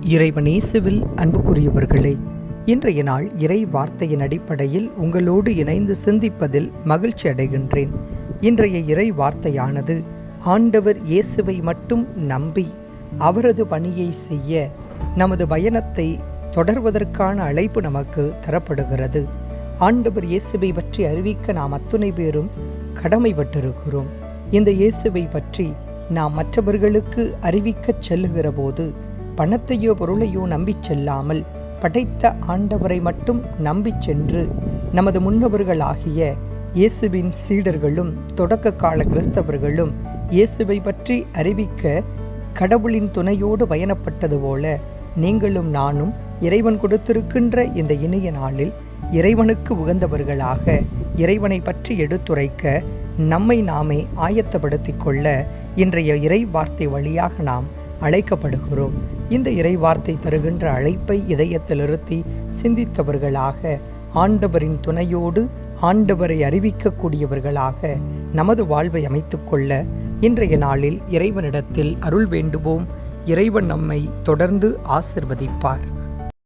இறைவன் இயேசுவில் அன்புக்குரியவர்களே இன்றைய நாள் இறை வார்த்தையின் அடிப்படையில் உங்களோடு இணைந்து சிந்திப்பதில் மகிழ்ச்சி அடைகின்றேன். இன்றைய இறை வார்த்தையானது ஆண்டவர் இயேசுவை மட்டும் நம்பி அவரது பணியை செய்ய நமது பயணத்தை தொடர்வதற்கான அழைப்பு நமக்கு தரப்படுகிறது. ஆண்டவர் இயேசுவை பற்றி அறிவிக்க நாம் அத்துணை பேரும் கடமைப்பட்டிருக்கிறோம். இந்த இயேசுவை பற்றி நாம் மற்றவர்களுக்கு அறிவிக்கச் செல்லுகிற போது பணத்தையோ பொருளையோ நம்பிச் செல்லாமல் படைத்த ஆண்டவரை மட்டும் நம்பிச் சென்று நமது முன்னவர்களாகிய இயேசுவின் சீடர்களும் தொடக்க கால கிறிஸ்தவர்களும் இயேசுவை பற்றி அறிவிக்க கடவுளின் துணையோடு பயணப்பட்டது போல நீங்களும் நானும் இறைவன் கொடுத்திருக்கின்ற இந்த இனிய நாளில் இறைவனுக்கு உகந்தவர்களாக இறைவனை பற்றி எடுத்துரைக்க நம்மை நாமே ஆயத்தப்படுத்திக் கொள்ள இன்றைய இறை வார்த்தை வழியாக நாம் அழைக்கப்படுகிறோம். இந்த இறைவார்த்தை தருகின்ற அழைப்பை இதயத்திலிருத்தி சிந்தித்தவர்களாக ஆண்டவரின் துணையோடு ஆண்டவரை அறிவிக்கக்கூடியவர்களாக நமது வாழ்வை அமைத்துக்கொள்ள இன்றைய நாளில் இறைவனிடத்தில் அருள் வேண்டுவோம். இறைவன் நம்மை தொடர்ந்து ஆசிர்வதிப்பார்.